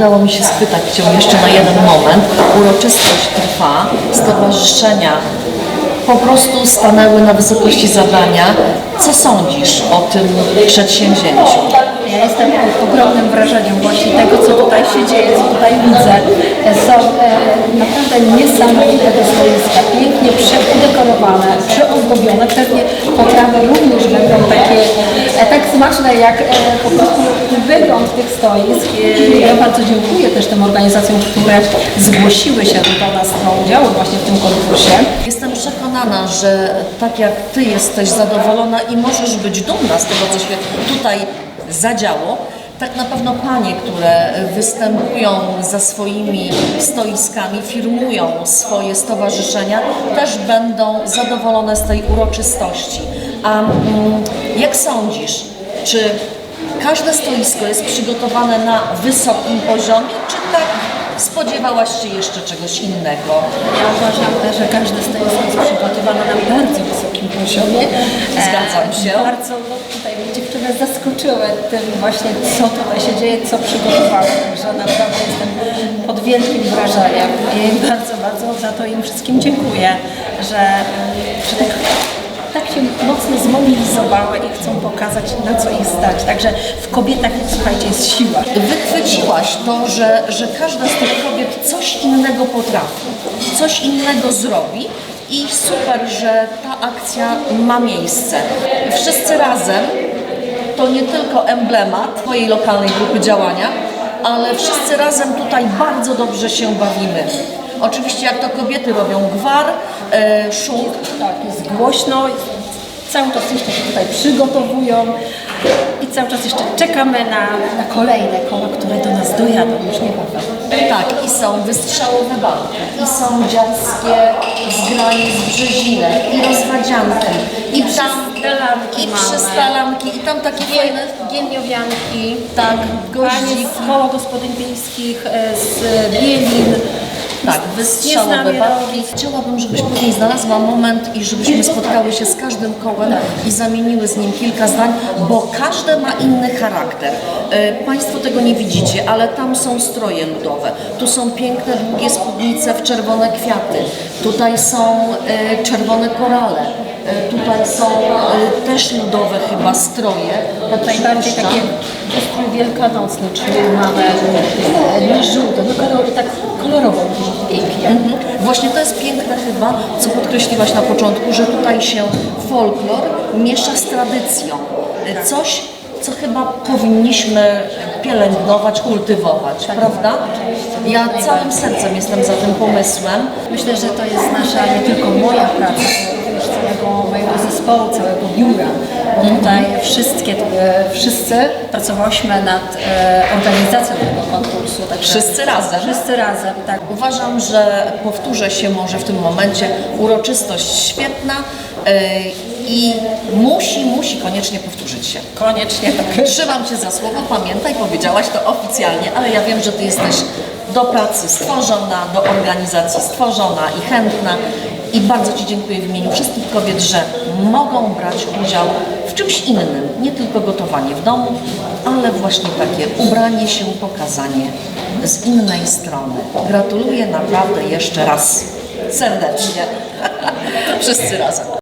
udało mi się spytać Cię jeszcze na jeden moment. Uroczystość trwa, stowarzyszenia po prostu stanęły na wysokości zadania. Co sądzisz o tym przedsięwzięciu? Ja jestem pod ogromnym wrażeniem właśnie tego, co tutaj się dzieje, co tutaj widzę. Są e, naprawdę niesamowite te stoiska, pięknie przedekorowane, przyozdobione. Pewnie potrawy również będą takie e, tak smaczne, jak e, po prostu wygląd tych stoisk. E, Ja bardzo dziękuję też tym organizacjom, które zgłosiły się do nas do udziału właśnie w tym konkursie. Jestem przekonana, że tak jak Ty jesteś zadowolona i możesz być dumna z tego, co się tutaj zadziało, tak na pewno panie, które występują za swoimi stoiskami, firmują swoje stowarzyszenia, też będą zadowolone z tej uroczystości. A mm, jak sądzisz, czy każde stoisko jest przygotowane na wysokim poziomie, czy tak spodziewałaś się jeszcze czegoś innego? Ja uważam, że każde stoisko jest przygotowane na bardzo wysokim poziomie. Zgadzam się. E, Bardzo no, tutaj dziewczyny zaskoczyły tym właśnie, co tutaj się dzieje, co przygotowały. Także naprawdę jestem pod wielkim wrażeniem i bardzo, bardzo za to im wszystkim dziękuję, że, że tak, tak się mocno zmobilizowały i chcą pokazać, na co ich stać. Także w kobietach, słuchajcie, jest siła. Wychwyciłaś to, że, że każda z tych kobiet coś innego potrafi, coś innego zrobi i super, że ta akcja ma miejsce. Wszyscy razem to nie tylko emblemat Twojej lokalnej grupy działania, ale wszyscy razem tutaj bardzo dobrze się bawimy. Oczywiście jak to kobiety robią gwar, e, szum, Tak, jest głośno, cały czas jeszcze się tutaj przygotowują i cały czas jeszcze czekamy na, na kolejne koła, które do nas dojadą już niebawem. Tak, i są wystrzałowe walki, i są dziarskie zgranie z brzezinek, i rozwadzianki, i tam, i mamy. przystalanki, i tam takie fajne, Gieniowianki, tak, z koła gospodyń wiejskich, e, z Bielin, tak, Nieznamierowi. walki. Chciałabym, żebyś później znalazła moment i żebyśmy spotkały się z każdym kołem i zamieniły z nim kilka zdań, bo każde ma inny charakter. E, Państwo tego nie widzicie, ale tam są stroje ludowe. Tu są piękne, długie spódnice w czerwone kwiaty. Tutaj są e, czerwone korale. E, Tutaj są e, też ludowe chyba stroje. Tak najbardziej przypuszczam. takie strój wielkanocny, czyli mamy e, nie żółte, no kolor, tak. Mhm. Właśnie to jest piękne chyba, co podkreśliłaś na początku, że tutaj się folklor miesza z tradycją. Tak. Coś, co chyba powinniśmy pielęgnować, kultywować, prawda? Ja całym sercem jestem za tym pomysłem. Myślę, że to jest nasza nie tylko moja praca, całego mojego zespołu, całego biura. Bo tutaj wszystkie, e, wszyscy pracowałyśmy nad e, organizacją tego konkursu. Także Wszyscy razem. Wszyscy razem, tak. Uważam, że powtórzę się może w tym momencie. Uroczystość świetna yy, i musi, musi koniecznie powtórzyć się. Koniecznie tak. Trzymam Cię za słowo, pamiętaj, powiedziałaś to oficjalnie, ale ja wiem, że Ty jesteś do pracy stworzona, do organizacji stworzona i chętna. I bardzo Ci dziękuję w imieniu wszystkich kobiet, że mogą brać udział w czymś innym, nie tylko gotowanie w domu, ale właśnie takie ubranie się, pokazanie z innej strony. Gratuluję naprawdę jeszcze raz serdecznie. Wszyscy razem.